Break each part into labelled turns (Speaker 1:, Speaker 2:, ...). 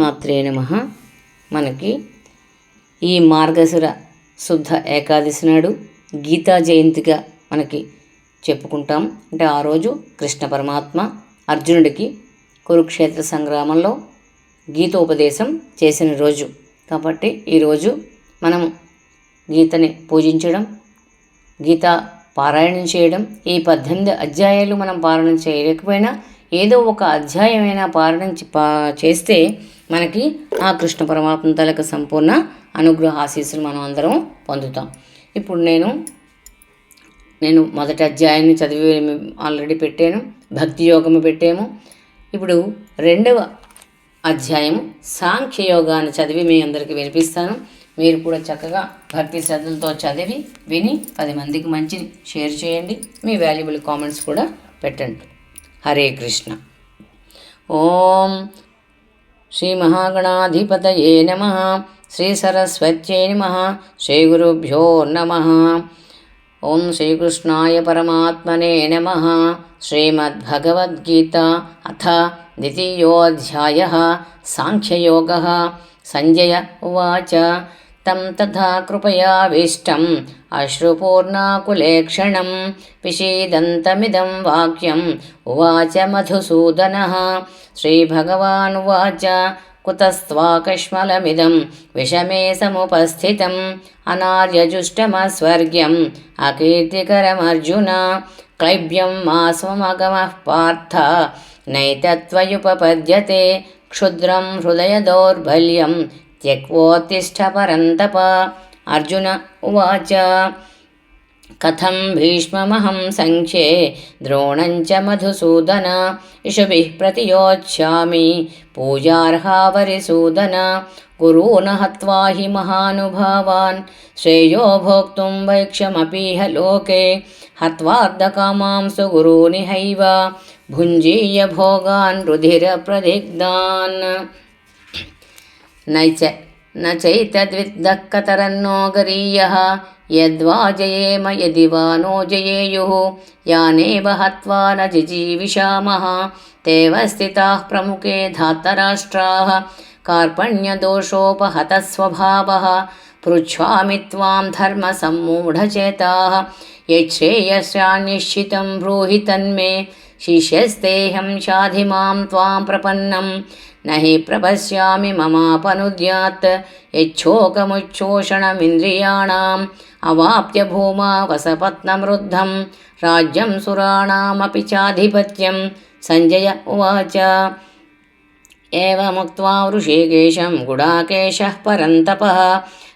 Speaker 1: మాత్రే నమ. మనకి ఈ మార్గశిర శుద్ధ ఏకాదశి నాడు గీతా జయంతిగా మనకి చెప్పుకుంటాం. అంటే ఆ రోజు కృష్ణ పరమాత్మ అర్జునుడికి కురుక్షేత్ర సంగ్రామంలో గీతోపదేశం చేసిన రోజు. కాబట్టి ఈరోజు మనం గీతని పూజించడం గీత పారాయణం చేయడం ఈ పద్దెనిమిది అధ్యాయాలు మనం పారాయణం చేయలేకపోయినా ఏదో ఒక అధ్యాయమైనా పారణం పా చేస్తే మనకి ఆ కృష్ణ పరమాత్మ తలకు సంపూర్ణ అనుగ్రహ ఆశీస్సులు మనం అందరం పొందుతాం. ఇప్పుడు నేను నేను మొదటి అధ్యాయాన్ని చదివి ఆల్రెడీ పెట్టాను భక్తి యోగము పెట్టాము. ఇప్పుడు రెండవ అధ్యాయం సాంఖ్య యోగాన్ని చదివి మీ అందరికీ వినిపిస్తాను. మీరు కూడా చక్కగా భక్తి శ్రద్ధలతో చదివి విని పది మందికి మంచిని షేర్ చేయండి. మీ వాల్యుబుల్ కామెంట్స్ కూడా పెట్టండి. హరే కృష్ణ. ఓం శ్రీ మహాగణాధిపతయే నమ. శ్రీ సరస్వత్యై నమ. శ్రీ గురుభ్యో నమ. ఓం శ్రీకృష్ణాయ పరమాత్మనే నమ. శ్రీమద్భగవద్గీత అథ ద్వితీయోऽధ్యాయ సాంఖ్యయోగ. సంజయ ఉవాచ. తం తథా కృపయావిష్టం అశ్రుపూర్ణాకులేక్షణం విషీదంతమిదం వాక్యం ఉవాచ మధుసూదనः శ్రీభగవానువాచ కుతస్త్వాకష్మలమిదం విషమే సముపస్థితం అనార్యజుష్టమస్వర్గ్యం అకీర్తికరమర్జున క్లైబ్యం మాస్వమగమః పార్థ నైతత్వయుపపద్యతే క్షుద్రం హృదయ దౌర్బల్యం त्यक्वोत्तिष्ठ परन्तप अर्जुन उवाच कथं भीष्ममहं सङ्ख्ये द्रोणञ्च मधुसूदन इषुभिः प्रतियोच्छामि पूजार्हावरिसूदन गुरून् हत्वा हि महानुभावान् श्रेयो भोक्तुं वैक्षमपीह लोके हत्वार्धकामांसु गुरूनिहैव भुञ्जीय भोगान् रुधिरप्रदिग्धान् न च न चैतद्विद्धःकतरन्नो गरीयः यद्वा जयेम यदि वा नो जयेयुः, यानेव हत्वा न जिजीविषामः तेव स्थिताः प्रमुखे धातराष्ट्राः, कार्पण्यदोषोपहतस्वभावः पृच्छामि त्वां धर्मसम्मूढचेताः, यच्छ्रेयस्यान्निश्चितं ब्रूहि तन्मे, शिष्यस्तेऽहं शाधि माँ त्वां प्रपन्नम् न हि प्रपश्यामि ममापनुद्यात् यच्छोकमुच्छोषणमिन्द्रियाणाम् अवाप्य भूमा वसपत्नमृद्धं राज्यं सुराणामपि चाधिपत्यं सञ्जय उवाच एवमुक्त्वा वृषिकेशं गुडाकेशः परन्तपः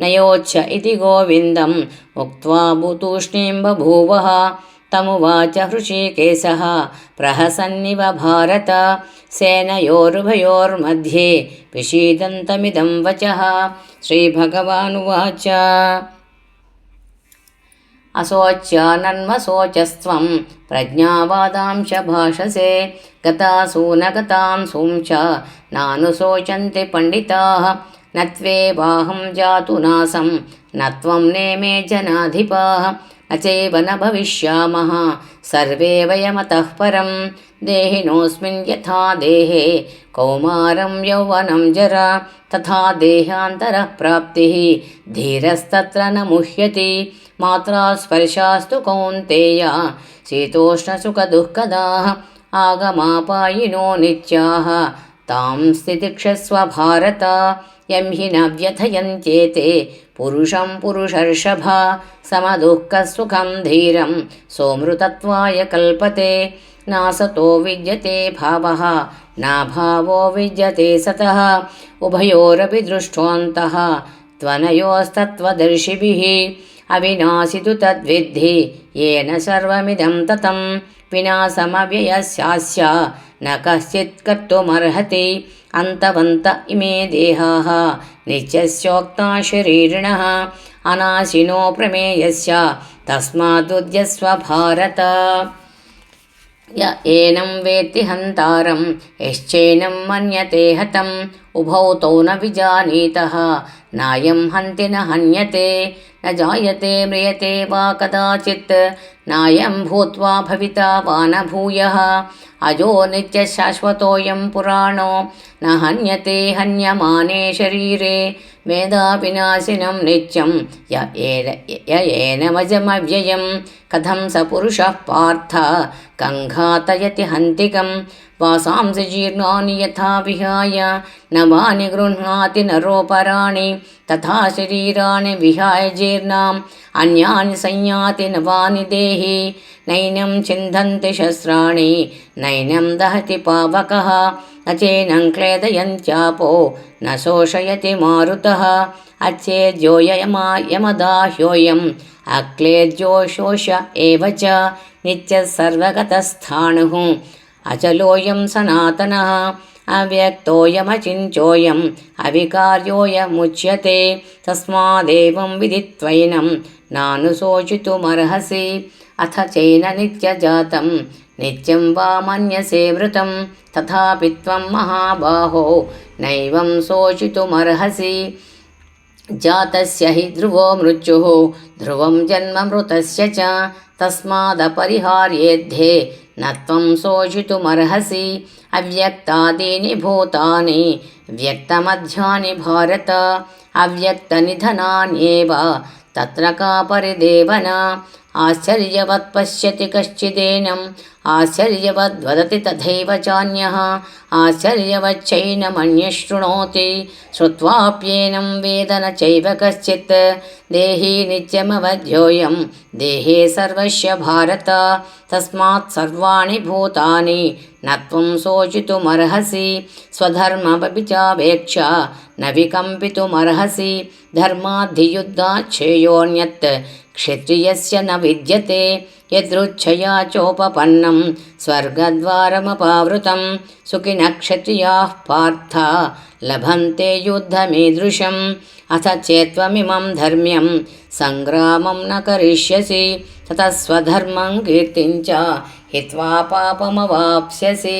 Speaker 1: नयोच्छ इति गोविन्दम् उक्त्वा बुतूष्णीं बभूवः तमुवाच हृषीकेशः प्रहसन्निव भारत सेनयोरुभयोर्मध्ये विषीदन्तमिदं वचः श्रीभगवानुवाच असोच्यानन्वसोचस्त्वं प्रज्ञावादांश भाषसे गतासूनगतां सूं च नानुशोचन्ति पण्डिताः न त्वेवाहं जातु नासं न त्वं नेमे जनाधिपाः न चैव न भविष्यामः सर्वे वयमतः परं देहिनोऽस्मिन् यथा देहे कौमारं यौवनं जरा तथा देहान्तरः प्राप्तिः धीरस्तत्र न मुह्यति मात्रा स्पर्शास्तु कौन्तेय शीतोष्णसुखदुःखदाः आगमापायिनो नित्याः तां स्थितिक्षस्व भारत यं हि न व्यथयन्त्येते పురుషం పురుషర్షభ సమదుఃఖసుఖం ధీరం సోమృతత్వాయ కల్పతే నాసతో విద్యతే భావ నా భావో విద్యతే సత ఉభయోరపి దృష్టోంత త్వనయోస్తత్వదర్శిభి అవినాశితు తద్విద్ధి ఏన సర్వమిదం తతం వినాశమవ్యయస్యాస్య న కశ్చిత్ కర్తుమర్హతి అంతవంత ఇమే దేహా नित्यस्योक्ता शरीरिणः अनाशिनो प्रमेयस्य तस्मादुद्यस्व भारत य एनं वेत्ति हन्तारं, यश्चैनं मन्यते हतम्, उभौ तौ न विजानीतः। नायं हन्ति न हन्यते, न जायते म्रियते वा कदाचित्। नायं भूत्वा भविता वा न भूयः। अजो नित्यशाश्वतोऽयं पुराणो। न हन्यते हन्यमाने शरीरे। वेदाविनाशिनं नित्यं। य एन य एनमजमव्ययं कथं स पुरुषः पार्थ। कङ्घातयति हन्तिकं। वासांसि जीर्णानि यथा विहाय। नवानि गृह्णाति नरोपराणि। तथा शरीराणि विहाय जीर्णाम् अन्यानि संयाति नवानि देहि नैनं छिन्दन्ति शस्त्राणि नैनं दहति पावकः न चेनं क्लेदयन्त्यापो न शोषयति मारुतः अच्छेद्योयमा यमदाह्योऽयम् अक्लेद्यो शोष एव च नित्यः सर्वगतस्थाणुः अचलोऽयं सनातनः अव्यक्तोऽयमचिञ्चोऽयम् अविकार्योऽयमुच्यते। तस्मादेवं विदित्वैनं नानुशोचितुमर्हसि अथ चैन नित्यजातं नित्यं वा मन्यसे मृतं तथापि त्वं महाबाहो, नैवं शोचितुमर्हसि जातस्य हि ध्रुवो मृत्युः, ध्रुवं जन्म मृतस्य च। तस्मादपरिहार्येध्ये न त्वं शोचितुमर्हसि अव्यक्तादीनि भूतानि व्यक्तमध्यानि भारत अव्यक्तनिधनान्येव तत्र का परिदेवना ఆశ్చర్యవత్ పశ్యతి కశ్చిదేనం ఆశ్చర్యవద్వదతి తథైవ చాన్య ఆశ్చర్యవచ్చైనమన్యశృణోతి శ్రువాప్యేనం వేదన చైవ కశ్చిత్ దేహీ నిత్యమవధ్యోయం దేహే సర్వస్య భారత తస్మాత్ సర్వాణి భూతాని నత్వం శోచితుమర్హసి స్వధర్మపపిచావేక్ష న వికంపితుమర్హసి ధర్మాద్ధియుద్ధాచ్ఛేయోన్యత్ क्षत्रियस्य न विद्यते यदृच्छया चोपपन्नं स्वर्गद्वारमपावृतं सुखिनः क्षत्रियाः पार्थ लभन्ते युद्धमीदृशम् अथ चेत्त्वमिमं धर्म्यं सङ्ग्रामं न करिष्यसि ततः स्वधर्मं कीर्तिं च हित्वा पापमवाप्स्यसि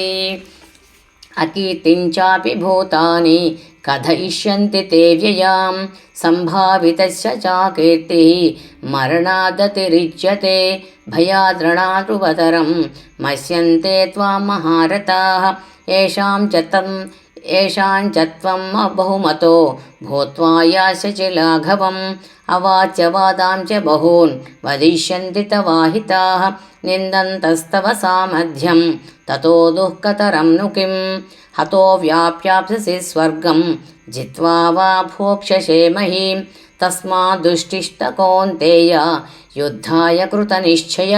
Speaker 1: अकीर्तिं भूतानि కథయిష్యంతి తే వ్యయాం సంభావితస్య చాకీర్తి మరణాదతిరిచ్యతే భయాదృణాతృవతరం మస్యంతే త్వాం మహారథాః ఏషాం చ తం ఏషాం చ త్వం బహుమతో భూత్వా యాశచి లాఘవం అవాచ్యవాదాం చ బహూన్ వదిష్యంతి తవాహితాః నిందంతస్తవ సామధ్యం తతో దుఃఖతరం ను కిం హతో వ్యాప్యాప్ససి స్వర్గం జిత్వా వా భోక్షసే మహీం తస్మాదుష్టిష్టకోంతేయ యుద్ధాయ కృతనిశ్చయ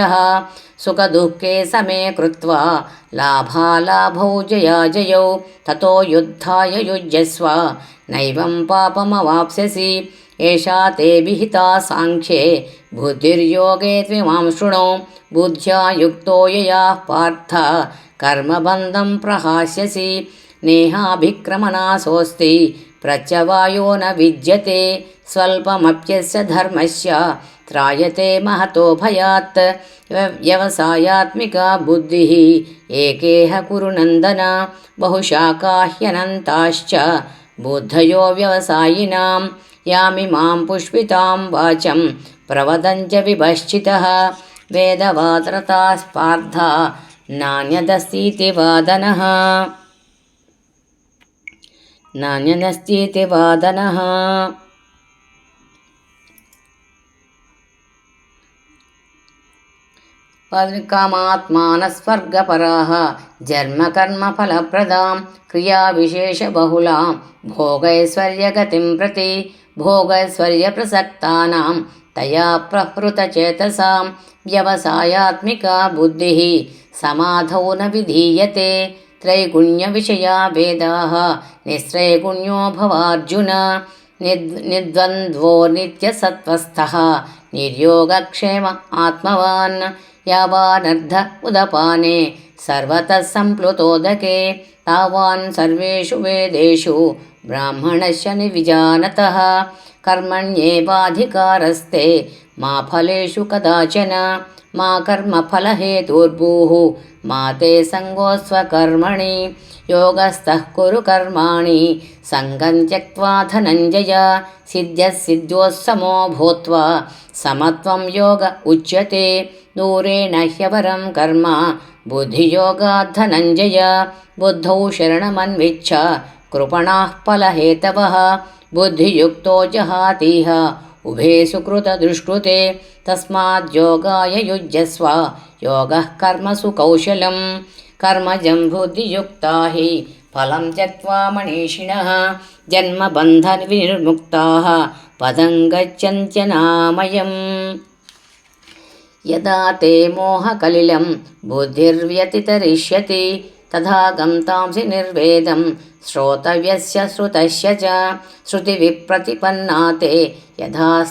Speaker 1: సుఖదుఃఖే సమే కృత్వా లాభాలాభౌ జయా జయౌ తతో యుద్ధాయ యుజ్యస్వ నైవం పాపమవాప్స్యసి ఏషా తే విహితా సాంఖ్యే బుద్ధిర్యోగే త్విమాం శృణు బుద్ధ్యా యుక్తో యయా పార్థ कर्मबन्धं प्रहास्यसि, नेहाभिक्रमणासोऽस्ति प्रत्यवायो न विद्यते, स्वल्पमप्यस्य धर्मस्य, त्रायते महतो भयात् व्यवसायात्मिका बुद्धिः, एकेह कुरु नन्दन बहुशाखा ह्यनन्ताश्च बुद्धयो व्यवसायिनां यामिमां पुष्पितां वाचं प्रवदञ्च विभश्चितः, वेदवात्रता स्पार्धा నాణ్యదస్తి వాదన నాణ్యదస్తి వాదన పదృకమాత్మానస్వర్గపరాः జన్మకర్మఫలప్రదాం క్రియావిశేషబహుళాं భోగైశ్వర్యగతిం ప్రతి భోగైశ్వర్యప్రసక్తానాं తయా ప్రహృతచేతసాం వ్యవసాయాత్మికా బుద్ధిः समाधौ न विधीयते त्रैगुण्यविषया वेदाः निस्त्रैगुण्यो भवार्जुन निद् निद्वन्द्वो नित्यसत्त्वस्थः निर्योगक्षेम आत्मवान् यावानर्ध उदपाने सर्वतः सम्प्लुतोदके तावान् सर्वेषु वेदेषु ब्राह्मणस्य निविजानतः कर्मण्येवाधिकारस्ते मा फलेषु कदाचन मा कर्मफलहेतुर्भूः मा ते सङ्गोस्वकर्मणि योगस्थः कुरु कर्माणि सङ्गं त्यक्त्वा धनञ्जय सिद्ध्यः सिद्ध्योः समो भूत्वा समत्वं योग उच्यते దూరేణ హ్యవరం కర్మ బుద్ధియోగాత్ ధనంజయ బుద్ధౌ శరణమన్విచ్ఛ. కృపణాః ఫలహేతవः. బుద్ధియుక్తో జహాతీహ. ఉభే సుకృతదుష్కృతే తస్మాద్యోగాయ యుజ్యస్వ. యోగः కర్మసు కౌశలం కర్మజం బుద్ధియుక్తా హి. ఫలం త్యక్వా మనీషిణः జన్మబంధవిర్ముక్తాः పదం గచ్చంత్యనామయం యదా తే మోహకలిలం బుద్ధిర్వ్యతితరిష్యతి. తథా గంతాంసి నిర్వేదం. శ్రోతవ్యస్య శ్రుతస్య చ. శృతివిప్రతిపన్నా తే యథా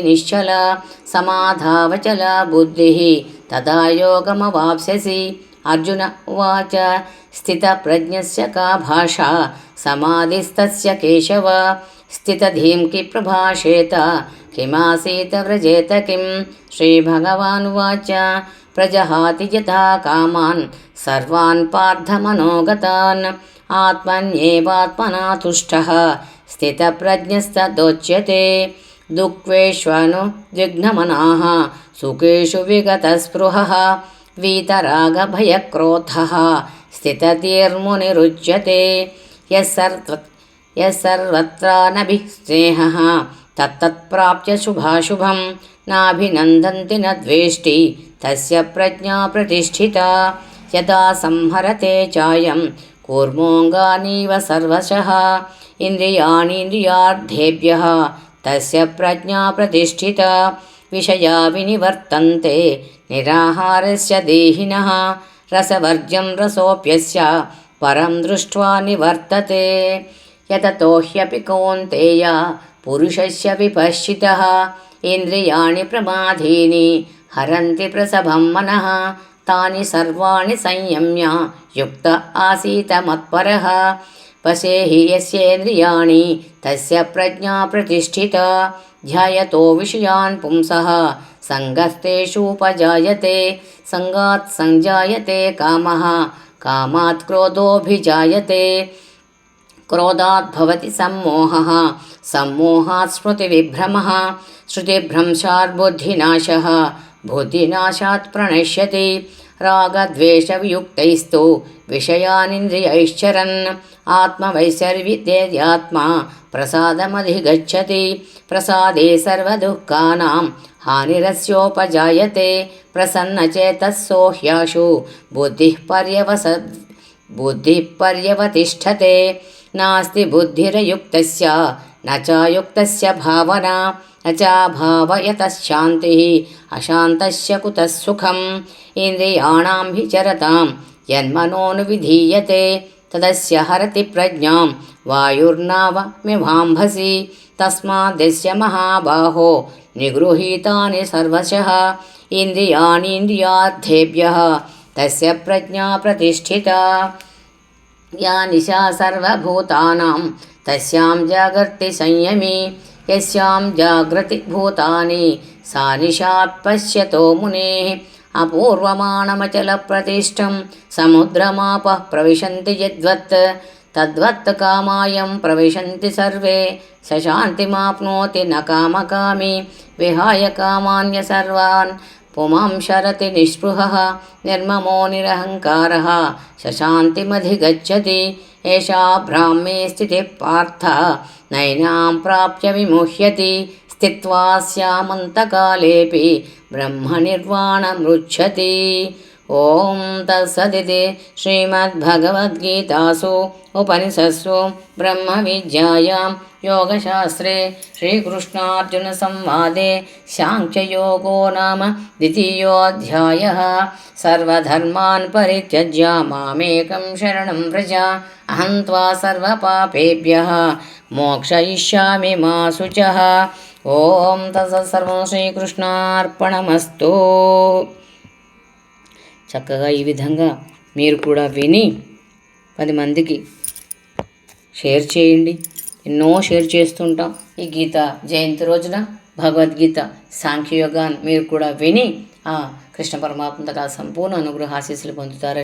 Speaker 1: నిశ్చల. సమాధావచల బుద్ధిः. తదా యోగమవాప్స్యసి. అర్జున ఉవాచ. స్థితప్రజ్ఞస్య కా భాషా. సమాధిస్తస్య కేశవ. స్థితధీం కి ప్రభాషేత. కిమాసీత వ్రజేత కిం प्रजहाति यथा कामान्, सर्वान् पार्थमनोगतान्। आत्मन्येवात्मना तुष्टः स्थितप्रज्ञस्तदोच्यते दुःख्वेष्वनुद्विघ्नमनाः सुखेषु विगतस्पृहः, वीतरागभयक्रोधः, स्थिततीर्मुनिरुच्यते। यः सर्व यः सर्वत्रानभिः स्नेहः तत्तत्प्राप्य शुभाशुभं నాభినందంతి న తస్య ప్రజ్ఞా ప్రతిష్ఠిత. యదా సంహరతే చాయం. కూర్మోంగానీవ సర్వశः. ఇంద్రియాణీంద్రియార్థేభ్య తస్య ప్రజ్ఞా ప్రతిష్ఠిత. విషయా వినివర్తంతే. నిరాహారస్య దేహినः. రసవర్జ్యం రసోऽప్యస్య పరం దృష్ట్వా నివర్తతే. యతతో హ్యపి కౌంతేయ. పురుషస్య విపశ్చితः. ఇంద్రియాణి ప్రమాధీని హరంతి ప్రసభం మనః తాని సర్వాణి సంయమ్య యుక్త ఆసీత మత్పర. పశేహి యస్యేంద్రియాణి తస్య ప్రజ్ఞా ప్రతిష్ఠితా ధ్యాయతో విషయాన్ పుంసः సంగస్తేషూపజాయతే సంగాత్ సంజాయతే కామः కామాత్ క్రోధోభిజాయతే క్రోధాద్భవతి సమ్మోహ సమ్మోహः సమ్మోహాత్ స్మృతివిభ్రమः శృతిభ్రంశాత్ బుద్ధినాశः బుద్ధినాశాత్ ప్రణశ్యతి రాగద్వేషవియుక్తైస్తు విషయానింద్రియైశ్చరన్ ఆత్మవైసర్విద్యేత్మా ప్రసాదమధిగచ్చతి ప్రసాదే సర్వదుఃఖానాం హానిరస్యోపజాయతే ప్రసన్నచేతస్సో హ్యాశు బుద్ధిः పర్యవస బుద్ధిः పర్యవతిష్టతే నాస్తి నచాయుక్తస్య భావన నచాభావయతశాంతి అశాంతస్య కుతః సుఖం ఇంద్రియాణాం హి చరతాం యన్మనోను విధీయతే తదస్య హరతి ప్రజ్ఞాం వాయుర్నావమివాంభసి తస్మాదస్య మహాబాహో నిగృహీతాని సర్వశः ఇంద్రియాణీంద్రియార్థేభ్య తస్య ప్రజ్ఞా ప్రతిష్ఠిత యా నిశా సర్వభూతానాం తస్యాం జాగర్తి సంయమి యస్యాం జాగృతి భూతాని సా నిషాత్పశ్యతో మునే అపూర్వమాణమచల ప్రతిష్టం సముద్రమాప ప్రవిశంతి యద్వత్ తద్వత్ కామాయం ప్రవిశంతి సర్వే సశాంతిమాప్నోతి న కామకామి విహాయ కామాన్య సర్వాన్ पुमां शरति निःस्पृहः, निर्ममो निरहङ्कारः, शशान्तिमधिगच्छति शान्तिमधिगच्छति एषा ब्राह्मे स्थितिः पार्थ नैनां प्राप्य विमुह्यति, स्थित्वा स्यामन्तकालेऽपि ब्रह्मनिर्वाणमृच्छति। ॐ तत्सदिति श्रीमद्भगवद्गीतासु उपनिषत्सु ब्रह्मविद्यायां योगशास्त्रे श्रीकृष्णार्जुनसंवादे साङ्ख्ययोगो नाम द्वितीयोऽध्यायः। सर्वधर्मान् परित्यज्य मामेकं शरणं व्रज, अहं त्वा सर्वपापेभ्यः, मोक्षयिष्यामि मा शुचः। ॐ तत्सत्सर्वं श्रीकृष्णार्पणमस्तु। చక్కగా ఈ విధంగా మీరు కూడా విని పది మందికి షేర్ చేయండి. ఎన్నో షేర్ చేస్తుంటాం. ఈ గీత జయంతి రోజున భగవద్గీత సాంఖ్యయోగాన్ని మీరు కూడా విని ఆ కృష్ణ పరమాత్మ సంపూర్ణ అనుగ్రహాశీస్సులు పొందుతారు